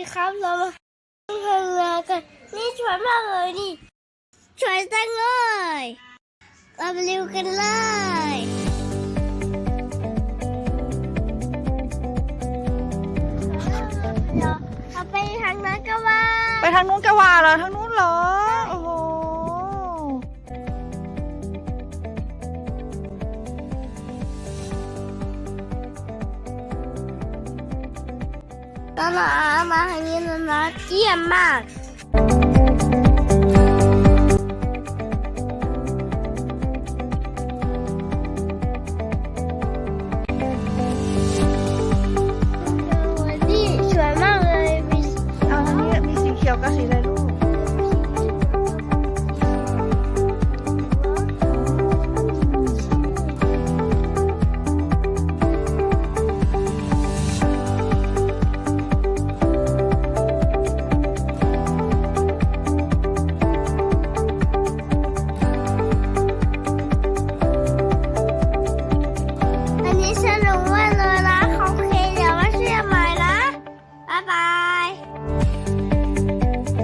ดีครับเรามาเรือกัน นี่สวยมากเลยนี่สวยจังเลยเราไปเร็วกันเลยเดี๋ยวเราไปทางนั้นก็ว่า ไปทางนู้นกะว่าเหรอทางนู้นเหรอ ตอนเรามาท Bye.